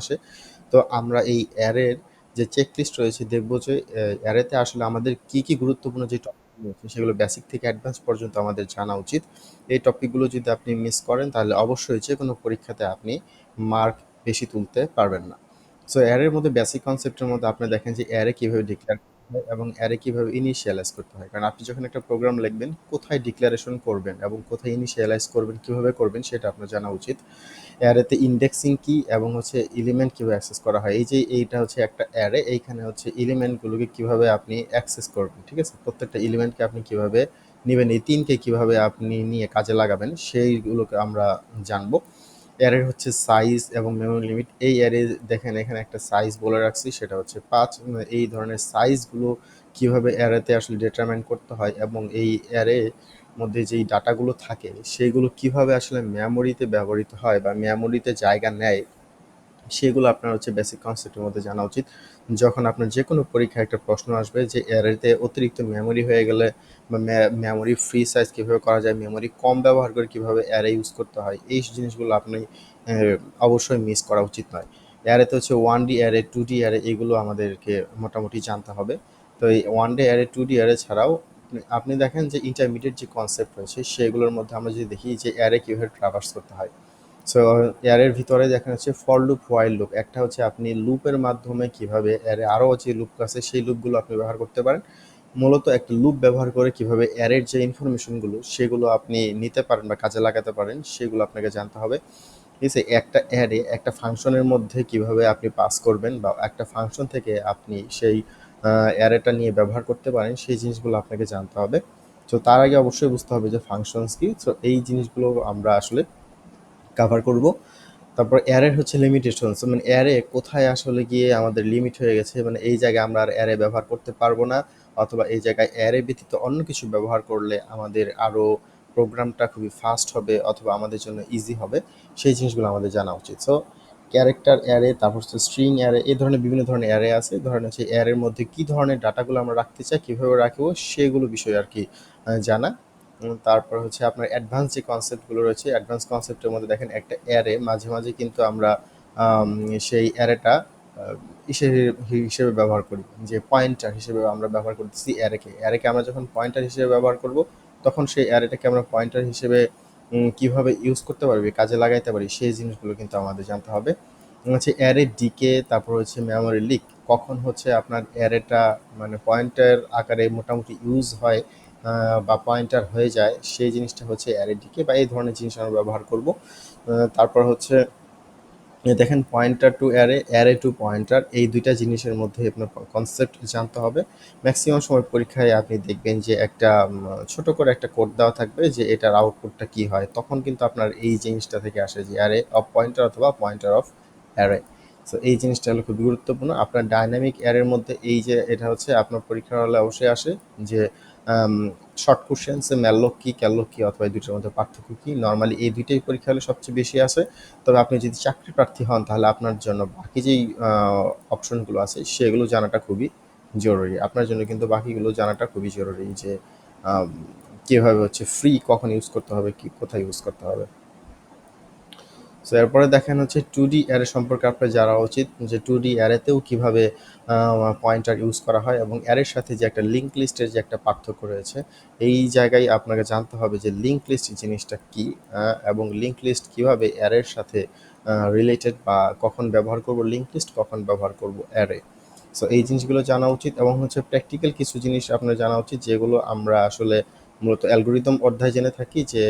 আসে তো আমরা এই অ্যারের যে চেকলিস্ট রয়েছে, দেখব যে অ্যারেতে আসলে আমাদের কি কি গুরুত্বপূর্ণ যে সেগুলো বেসিক থেকে অ্যাডভান্স পর্যন্ত আমাদের জানা উচিত। এই টপিকগুলো যদি আপনি মিস করেন, তাহলে অবশ্যই যে কোনো পরীক্ষাতে আপনি মার্ক বেশি তুলতে পারবেন না। সো অ্যারের মধ্যে বেসিক কনসেপ্টের মধ্যে আপনি দেখেন যে, অ্যারে কীভাবে ডিক্লেয়ার হয় এবং অ্যারে কীভাবে ইনিশিয়ালাইজ করতে হয়? কারণ আপনি যখন একটা প্রোগ্রাম লিখবেন, কোথায় ডিক্লারেশন করবেন এবং কোথায় ইনিশিয়ালাইজ করবেন, কীভাবে করবেন সেটা আপনার জানা উচিত। অ্যারেতে ইন্ডেক্সিং কি এবং হচ্ছে এলিমেন্ট কীভাবে অ্যাক্সেস করা হয়? এই যে এইটা হচ্ছে একটা অ্যারে এইখানে হচ্ছে এলিমেন্টগুলোকে কীভাবে আপনি অ্যাক্সেস করবেন, ঠিক আছে? প্রত্যেকটা এলিমেন্টকে আপনি কীভাবে নেবেন, এই তিনকে কীভাবে আপনি নিয়ে কাজে লাগাবেন, সেইগুলোকে আমরা জানব। অ্যারের হচ্ছে সাইজ এবং মেমোরি লিমিট এই অ্যারে দেখেন, এখানে একটা সাইজ বলে রাখছি, সেটা হচ্ছে পাঁচ। এই ধরনের সাইজগুলো কীভাবে অ্যারেতে আসলে ডিটারমাইন করতে হয় এবং এই অ্যারে মধ্যে যেই ডাটাগুলো থাকে, সেইগুলো কীভাবে আসলে মেমোরিতে ব্যবহৃত হয় বা মেমোরিতে জায়গা নেয় সেগুলো আপনার হচ্ছে বেসিক কনসেপ্টের মধ্যে জানা উচিত। যখন আপনার যে কোনো পরীক্ষায় একটা প্রশ্ন আসবে যে অ্যারেতে অতিরিক্ত মেমোরি হয়ে গেলে বা মেমোরি ফ্রি সাইজ কীভাবে করা যায় মেমোরি কম ব্যবহার করে কীভাবে অ্যারে ইউজ করতে হয়, এই জিনিসগুলো আপনি অবশ্যই মিস করা উচিত নয়। অ্যারেতে হচ্ছে one D array two D array এগুলো আমাদেরকে মোটামুটি জানতে হবে। তো এই one D array two D array ছাড়াও আপনি দেখেন যে ইন্টারমিডিয়েট যে কনসেপ্ট রয়েছে, সেগুলোর মধ্যে আমরা যদি দেখি যে অ্যারে কীভাবে ট্রাভার্স করতে হয়। সো অ্যারের ভিতরে দেখা যাচ্ছে ফর লুপ হোয়াইল লুপ একটা হচ্ছে আপনি লুপের মাধ্যমে কীভাবে অ্যারে আরও যে লুপ আছে, সেই লুপগুলো আপনি ব্যবহার করতে পারেন। মূলত একটা লুপ ব্যবহার করে কীভাবে অ্যারের যে ইনফরমেশনগুলো সেগুলো আপনি নিতে পারেন বা কাজে লাগাতে পারেন, সেগুলো আপনাকে জানতে হবে। ঠিক আছে একটা অ্যারে একটা ফাংশনের মধ্যে কীভাবে আপনি পাস করবেন বা একটা ফাংশন থেকে আপনি সেই অ্যারেটা নিয়ে ব্যবহার করতে পারেন, সেই জিনিসগুলো আপনাকে জানতে হবে। তো তার আগে অবশ্যই বুঝতে হবে যে ফাংশনস কি। তো এই জিনিসগুলো আমরা আসলে কাভার করব। তারপর অ্যারের হচ্ছে লিমিটেশন মানে অ্যারে কোথায় আসলে গিয়ে আমাদের লিমিট হয়ে গেছে মানে এই জায়গায় আমরা আর অ্যারে ব্যবহার করতে পারব না, অথবা এই জায়গায় অ্যারে ব্যতীত অন্য কিছু ব্যবহার করলে আমাদের আরও প্রোগ্রামটা খুবই ফাস্ট হবে, অথবা আমাদের জন্য ইজি হবে, সেই জিনিসগুলো আমাদের জানা উচিত। সো ক্যারেক্টার অ্যারে তারপর হচ্ছে স্ট্রিং অ্যারে এই ধরনের বিভিন্ন ধরনের অ্যারে আছে, ধরেন হচ্ছে অ্যারের মধ্যে কী ধরনের ডাটাগুলো আমরা রাখতে চাই, কীভাবে রাখব, সেগুলো বিষয়ে আর কি জানা। তারপর হচ্ছে আপনার অ্যাডভান্স যে কনসেপ্টগুলো রয়েছে অ্যাডভান্স কনসেপ্টের মধ্যে দেখেন একটা অ্যারে মাঝে মাঝে কিন্তু আমরা সেই অ্যারেটা হিসেবে ব্যবহার করি। যে পয়েন্টার হিসেবে আমরা ব্যবহার করতেছি অ্যারেকে অ্যারেকে আমরা যখন পয়েন্টার হিসেবে ব্যবহার করব, তখন সেই অ্যারেটাকে আমরা পয়েন্টার হিসেবে কীভাবে ইউজ করতে পারবি, কাজে লাগাইতে পারি, সেই জিনিসগুলো কিন্তু আমাদের জানতে হবে। হচ্ছে অ্যারে ডিকে তারপর হচ্ছে মেমোরি লিক কখন হচ্ছে আপনার অ্যারেটা মানে পয়েন্টার আকারে মোটামুটি ইউজ হয় বা পয়েন্টার হয়ে যায়, সেই জিনিসটা হচ্ছে অ্যারে ডিকে বা এই ধরনের জিনিস আমরা ব্যবহার করব। তারপর হচ্ছে দেখেন pointer to array array to pointer এই দুইটা জিনিসের মধ্যে আপনার কনসেপ্ট জানতে হবে। ম্যাক্সিমাম সময় পরীক্ষায় আপনি দেখবেন যে একটা ছোট করে একটা কোড দেওয়া থাকবে যে এটার আউটপুটটা কি হয়। তখন কিন্তু আপনার এই জিনিসটা থেকে আসে যে অ্যারে অফ পয়েন্টার অথবা পয়েন্টার অফ অ্যারে সো এই জিনিসটা হলো খুব গুরুত্বপূর্ণ। আপনার ডাইনামিক অ্যারের মধ্যে এই যে এটা হচ্ছে, আপনার পরীক্ষার হলে অবশ্যই আসে যে শর্ট কোশ্চেন্সে ম্যালক কি ক্যালক কি অথবা এই দুটোর মধ্যে পার্থক্য কি? নর্মালি এই দুইটাই পরীক্ষা হলে সবচেয়ে বেশি আসে তবে আপনি যদি চাকরি প্রার্থী হন, তাহলে আপনার জন্য বাকি যেই অপশনগুলো আছে, সেগুলো জানাটা খুবই জরুরি। আপনার জন্য কিন্তু বাকিগুলো জানাটা খুবই জরুরি যে কীভাবে হচ্ছে ফ্রি কখন ইউজ করতে হবে, কি কোথায় ইউজ করতে হবে। সো এরপরে দেখেন হচ্ছে টু ডি অ্যারে সম্পর্কে আপনার জানা উচিত যে টু ডি অ্যারেতেও কীভাবে পয়েন্টার ইউজ করা হয় এবং অ্যারের সাথে যে একটা লিঙ্ক লিস্টের যে একটা পার্থক্য রয়েছে, এই জায়গায় আপনাকে জানতে হবে যে লিঙ্ক লিস্ট জিনিসটা কী এবং লিঙ্ক লিস্ট কীভাবে অ্যারের সাথে রিলেটেড বা কখন ব্যবহার করব লিঙ্ক লিস্ট কখন ব্যবহার করব অ্যারে সো এই জিনিসগুলো জানা উচিত এবং হচ্ছে প্র্যাকটিক্যাল কিছু জিনিস আপনার জানা উচিত যেগুলো আমরা আসলে মূলত অ্যালগোরিদম অধ্যায় জেনে থাকি যে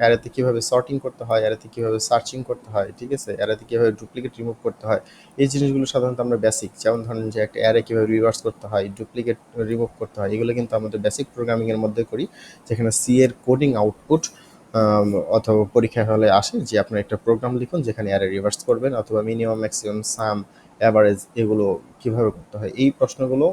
অ্যারেতে কীভাবে সর্টিং করতে হয় অ্যারেতে কীভাবে সার্চিং করতে হয়, ঠিক আছে? অ্যারেতে কীভাবে ডুপ্লিকেট রিমুভ করতে হয়, এই জিনিসগুলো সাধারণত আমরা বেসিক যেমন ধরেন যে একটা অ্যারে কীভাবে রিভার্স করতে হয় ডুপ্লিকেট রিমুভ করতে হয়, এগুলো কিন্তু আমাদের বেসিক প্রোগ্রামিংয়ের মধ্যে করি, যেখানে সি এর কোডিং আউটপুট অথবা পরীক্ষা হলে আসে যে আপনার একটা প্রোগ্রাম লিখুন যেখানে অ্যারে রিভার্স করবেন, অথবা মিনিমাম ম্যাক্সিমাম সাম অ্যাভারেজ এগুলো কীভাবে করতে হয়, এই প্রশ্নগুলো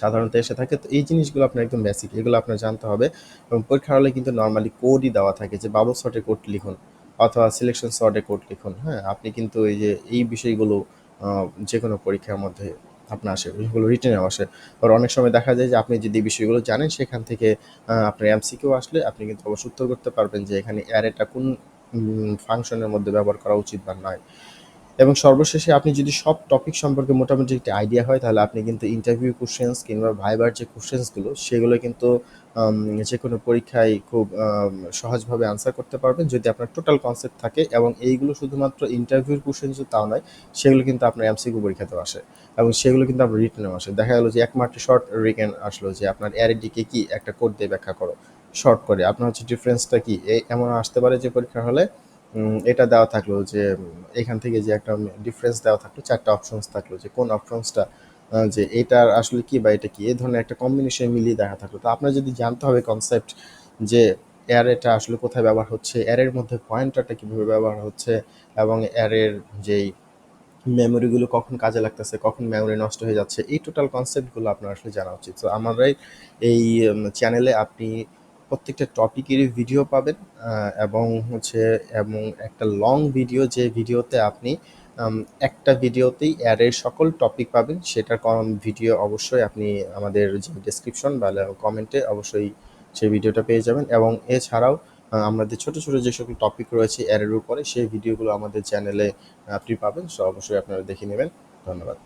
সাধারণত এসে থাকে। তো এই জিনিসগুলো আপনার একদম বেসিক এগুলো আপনার জানতে হবে। এবং পরীক্ষার হলে কিন্তু নর্মালি কোডই দেওয়া থাকে যে বাবল শর্টে কোড লিখুন অথবা সিলেকশন শর্টে কোড লিখুন। হ্যাঁ আপনি কিন্তু এই যে, এই বিষয়গুলো যে কোনো পরীক্ষার মধ্যে আপনার আসে বিষয়গুলো রিটেনেও আসে। আর অনেক সময় দেখা যায় যে আপনি যদি বিষয়গুলো জানেন, সেখান থেকে আপনার এমসিকিউ আসলে আপনি কিন্তু অবশ্য উত্তর করতে পারবেন যে এখানে অ্যারেটা কোন ফাংশনের মধ্যে ব্যবহার করা উচিত বা নয়। এবং সর্বশেষে আপনি যদি সব টপিক সম্পর্কে মোটামুটি একটি আইডিয়া হয়, তাহলে আপনি কিন্তু ইন্টারভিউ কোশ্চেন্স কিংবা ভাইবার যে কোশ্চেন্সগুলো সেগুলো কিন্তু যে কোনো পরীক্ষায় খুব সহজভাবে আনসার করতে পারবেন। যদি আপনার টোটাল কনসেপ্ট থাকে এবং এইগুলো শুধুমাত্র ইন্টারভিউর কোশ্চেন তাও নয়, সেগুলো কিন্তু আপনার এমসিকিউ পরীক্ষাতেও আসে এবং সেগুলো কিন্তু আপনার রিটেনেও আসে। দেখা গেলো যে এক শর্ট রিটেন আসলো যে আপনার অ্যারেডিকে কি একটা কোড দিয়ে ব্যাখ্যা করো। শর্ট করে, আপনার হচ্ছে ডিফারেন্সটা কি? এমন আসতে পারে যে পরীক্ষা হলে এটা দেওয়া থাকল যে এখান থেকে যে একটা ডিফারেন্স দেওয়া থাকল, চারটা অপশনস থাকল যে, কোন অপশনসটা যে এটার আসলে কি বা এটা কি এই ধরনের একটা কম্বিনেশন মিলিয়ে দেখা থাকল। তো আপনার যদি জানতে হবে কনসেপ্ট যে অ্যারেটা আসলে কোথায় ব্যবহার হচ্ছে অ্যারের মধ্যে পয়েন্টারটা কীভাবে ব্যবহার হচ্ছে, এবং অ্যারের যেই মেমোরিগুলো কখন কাজে লাগতেছে, কখন মেমোরি নষ্ট হয়ে যাচ্ছে, এই টোটাল কনসেপ্টগুলো আপনার আসলে জানা উচিত। তো আমাদের এই চ্যানেলে আপনি প্রত্যেকটা টপিকেরই ভিডিও পাবেন এবং হচ্ছে, এবং একটা লং ভিডিও যে ভিডিওতে আপনি একটা ভিডিওতেই অ্যারের সকল টপিক পাবেন, সেটার কম ভিডিও অবশ্যই আপনি আমাদের যে ডিসক্রিপশন বা কমেন্টে অবশ্যই সেই ভিডিওটা পেয়ে যাবেন, এবং এছাড়াও আমাদের ছোট ছোট যে সকল টপিক রয়েছে অ্যারের উপরে, সেই ভিডিওগুলো আমাদের চ্যানেলে আপনি পাবেন সো অবশ্যই আপনারা দেখে নেবেন। ধন্যবাদ।